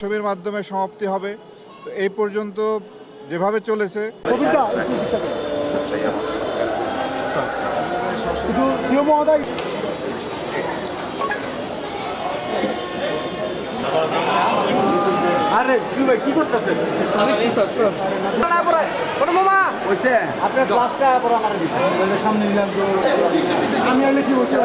ছবির মাধ্যমে সমাপ্তি হবে। তো এই পর্যন্ত যেভাবে চলেছে। প্রিয় মহোদয়। আরে কি ভাই কি করতেছেন? আপনার ক্লাসটা সামনে নিলাম তো। আমি কি বলতে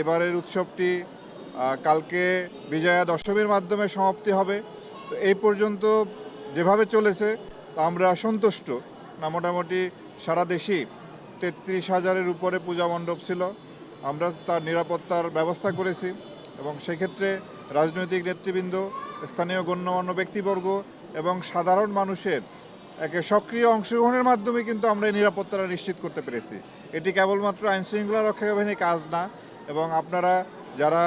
এবারের উৎসবটি কালকে বিজয়া দশমীর মাধ্যমে সমাপ্তি হবে। তো এই পর্যন্ত যেভাবে চলেছে আমরা সন্তুষ্ট। না, মোটামুটি সারা দেশেই তেত্রিশ হাজারের উপরে পূজা মণ্ডপ ছিল। আমরা তার নিরাপত্তার ব্যবস্থা করেছি এবং সেক্ষেত্রে রাজনৈতিক নেতৃবৃন্দ, স্থানীয় গণ্যমান্য ব্যক্তিবর্গ এবং সাধারণ মানুষের একে সক্রিয় অংশগ্রহণের মাধ্যমে কিন্তু আমরা এই নিরাপত্তাটা নিশ্চিত করতে পেরেছি। এটি কেবলমাত্র আইনশৃঙ্খলা রক্ষা বাহিনীর কাজ না এবং আপনারা যারা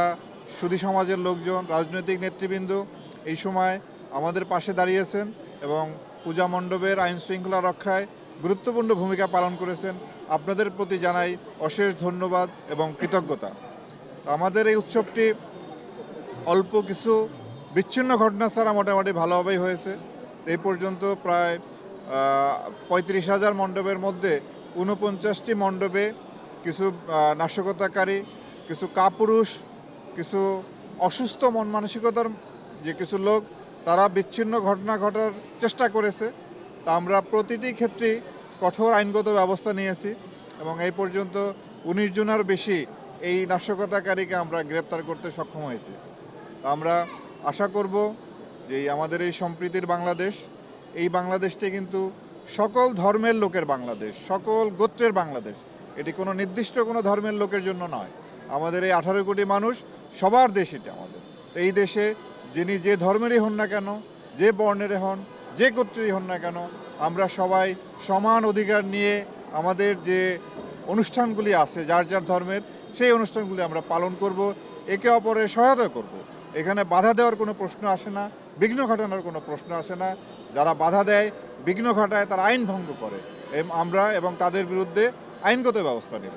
সুধী সমাজের লোকজন, রাজনৈতিক নেতৃবৃন্দ এই সময় আমাদের পাশে দাঁড়িয়েছেন এবং পূজা মণ্ডপের আইন শৃঙ্খলা রক্ষায় গুরুত্বপূর্ণ ভূমিকা পালন করেছেন। আপনাদের প্রতি জানাই অশেষ ধন্যবাদ এবং কৃতজ্ঞতা। আমাদের এই উৎসবটি অল্প কিছু বিচ্ছিন্ন ঘটনা ছাড়া মোটামুটি ভালোভাবেই হয়েছে। এই পর্যন্ত প্রায় পঁয়ত্রিশ হাজার মণ্ডপের মধ্যে ঊনপঞ্চাশটি মণ্ডপে কিছু নাশকতাকারী, কিছু কাপুরুষ, কিছু অসুস্থ মন মানসিকতার যে কিছু লোক তারা বিচ্ছিন্ন ঘটনা ঘটার চেষ্টা করেছে। তা আমরা প্রতিটি ক্ষেত্রেই কঠোর আইনগত ব্যবস্থা নিয়েছি এবং এই পর্যন্ত উনিশ জনের বেশি এই নাশকতাকারীকে আমরা গ্রেপ্তার করতে সক্ষম হয়েছি। আমরা আশা করব যে আমাদের এই সম্প্রীতির বাংলাদেশ, এই বাংলাদেশটি কিন্তু সকল ধর্মের লোকের বাংলাদেশ, সকল গোত্রের বাংলাদেশ। এটি কোনো নির্দিষ্ট কোনো ধর্মের লোকের জন্য নয়। আমাদের এই আঠারো কোটি মানুষ, সবার দেশ এটা আমাদের। এই দেশে যিনি যে ধর্মেরই হন না কেন, যে বর্ণের হন, যে গোত্রেরই হন না কেন, আমরা সবাই সমান অধিকার নিয়ে আমাদের যে অনুষ্ঠানগুলি আছে, যার যার ধর্মের, সেই অনুষ্ঠানগুলি আমরা পালন করব, একে অপরের সহায়তা করব। এখানে বাধা দেওয়ার কোনো প্রশ্ন আসে না, বিঘ্ন ঘটানোর কোনো প্রশ্ন আসে না। যারা বাধা দেয়, বিঘ্ন ঘটায়, তারা আইন ভঙ্গ করে। আমরা এবং তাদের বিরুদ্ধে আইনগত ব্যবস্থা নেব।